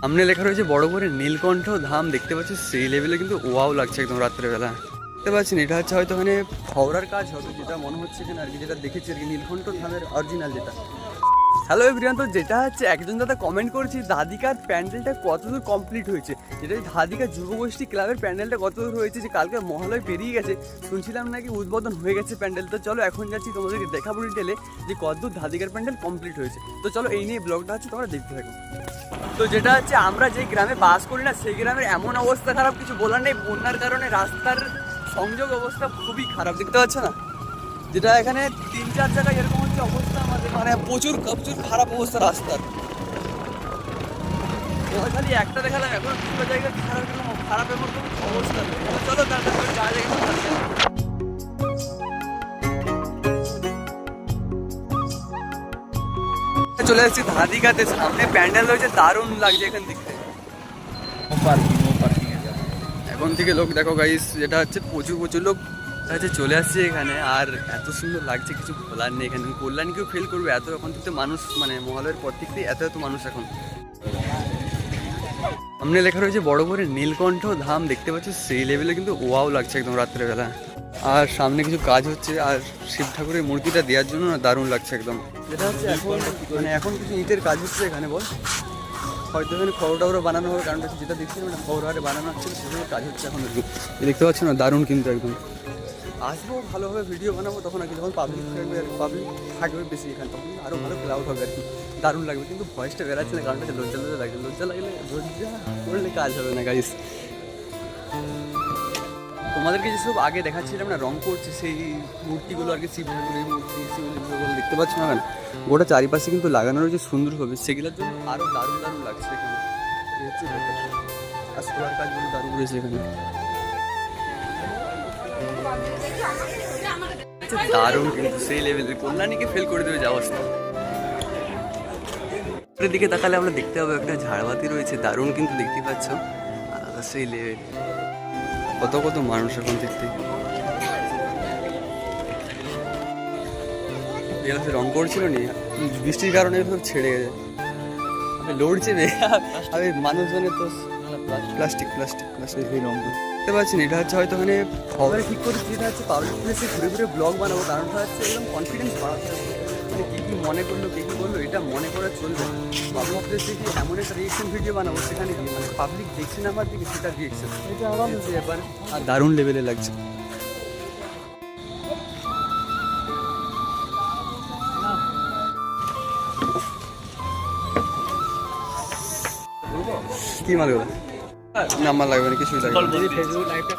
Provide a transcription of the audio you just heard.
সামনে লেখা রয়েছে, বড় করে নীলকণ্ঠ ধাম। দেখতে পাচ্ছি সেই লেভেলে কিন্তু ওয়াও লাগছে একদম রাত্রেবেলা। দেখতে পাচ্ছেন, এটা হচ্ছে হয়তো ওখানে হাওড়ার কাজ হবে, যেটা মনে হচ্ছে এখানে আর কি, যেটা দেখেছি আর কি, নীলকণ্ঠ ধামের অরিজিনাল যেটা। হ্যালো এভরিওয়ান তো যেটা হচ্ছে, একজন দাদা কমেন্ট করছি, দাদিকার প্যান্ডেলটা কতদূর কমপ্লিট হয়েছে? যেটা ওই দাদিকা যুবগোষ্ঠী ক্লাবের প্যান্ডেলটা কতদূর হয়েছে যে কালকে মহালয় পেরিয়ে গেছে। শুনছিলাম নাকি উদ্বোধন হয়ে গেছে প্যান্ডেল। তো চলো এখন যাচ্ছি তোমাদেরকে দেখাবো ডিটেলে যে কতদূর দাদিকার প্যান্ডেল কমপ্লিট হয়েছে। তো চলো এই নিয়ে ব্লগটা হচ্ছে তোমরা দেখতে থাকো। তো যেটা হচ্ছে, আমরা যে গ্রামে বাস করি না, সেই গ্রামের এমন অবস্থা খারাপ, কিছু বলার নেই। বন্যার কারণে রাস্তার সংযোগ অবস্থা খুবই খারাপ, দেখতে পাচ্ছ না? যেটা এখানে তিন চার জায়গায় এরকম হচ্ছে অবস্থা। প্রচুর প্রচুর খারাপ অবস্থা রাস্তার। এবার খালি একটা দেখালাম এখন দুটো জায়গায় খারাপ এরকম খারাপ এমন কোনো অবস্থা নেই। তো চলো তাড়াতাড়ি করে যাওয়া যায় চলে এসেছি ধাদিকাতে সামনে প্যান্ডেল রয়েছে দারুণ লাগছে এখান থেকে এখন থেকে লোক দেখো গাইস যেটা হচ্ছে প্রচুর প্রচুর লোক হচ্ছে চলে আসছে এখানে আর এত সুন্দর লাগছে কিছু বলার নেই এখানে। কল্যাণকেও ফেল করবে এত এখন থেকে মানুষ মানে মহালয়ের পর থেকে এত এত মানুষ এখন। সামনে লেখা রয়েছে বড় করে নীলকণ্ঠ ধাম দেখতে পাচ্ছ? সেই লেভেলে কিন্তু ওয়াও লাগছে একদম রাত্রেবেলা। আর সামনে কিছু কাজ হচ্ছে আর শিব ঠাকুরের মূর্তিটা দেওয়ার জন্য না দারুণ লাগছে একদম। যেটা হচ্ছে এখন মানে এখন কিছু ইটের কাজ হচ্ছে এখানে বল। হয়তো এখানে খড় টাউরও বানানো হবে কারণ যেটা দেখছিলাম না খড় আরে বানানো হচ্ছে সেগুলো কাজ হচ্ছে এখন। দেখতে পাচ্ছ না দারুণ কিন্তু একদম। আসব, ভালোভাবে ভিডিও বানাবো, তখন আর কি যখন পাবলিক থাকবে পাবলিক থাকবে বেশি এখানে, তখন আরও ভালো ক্লাউড হবে আর কি, দারুণ লাগবে। কিন্তু ভয়েসটা বেরাচ্ছে না, কারণ হচ্ছে লজ্জা লজ্জা লাগবে লজ্জা লাগলে লজ্জা করলে কাজ হবে না গাইস তোমাদেরকে যেসব আগে দেখাচ্ছিলাম না রং করছে সেই মূর্তিগুলো আর কি শিব ঠাকুরের মূর্তি শিবলিঙ্গগুলো দেখতে পাচ্ছ না গোটা চারিপাশে কিন্তু লাগানো রয়েছে হবে, সেগুলোর জন্য আরও দারুণ দারুণ লাগছে এখানে। আর সোলার কাজগুলো দারুণ রয়েছে এখানে। দারুণ কিন্তু সেই লেভেলের কল্যাণীকে ফেল করে দেবে যাওয়া উপরের দিকে তাকালে আমরা দেখতে পাবো একটা ঝাড়বাতি রয়েছে, দারুণ কিন্তু দেখতে পাচ্ছ। সেই লেভেল কত কত মানুষ এখন দেখতে। রং করছিল নি? বৃষ্টির কারণে সব ছেড়ে গেছে। লড়ছে বে মানুষজনের তো প্লাস্টিক প্লাস্টিক প্লাস্টিক এই রং দেখতে পাচ্ছেন এটা হচ্ছে হয়তো ওখানে খবরে ঠিক করেছি যেটা হচ্ছে পাবলিক প্লেসে ঘুরে ঘুরে ব্লগ বানাবো কারণটা হচ্ছে একদম কনফিডেন্স বাড়াতে মানে কী কী মনে করল কী কী বলল এটা মনে করে চলবে পাবলিক প্লেসে কি এমন একটা রিয়েকশন ভিডিও বানাবো সেখানে কি মানে পাবলিক দেখছে না আমার দিকে সেটা রিয়েকশন এটা আলাদা ব্যাপার আর দারুণ লেভেলে লাগছে। কি মাল না আমার লাগবে না কিছুই লাগবে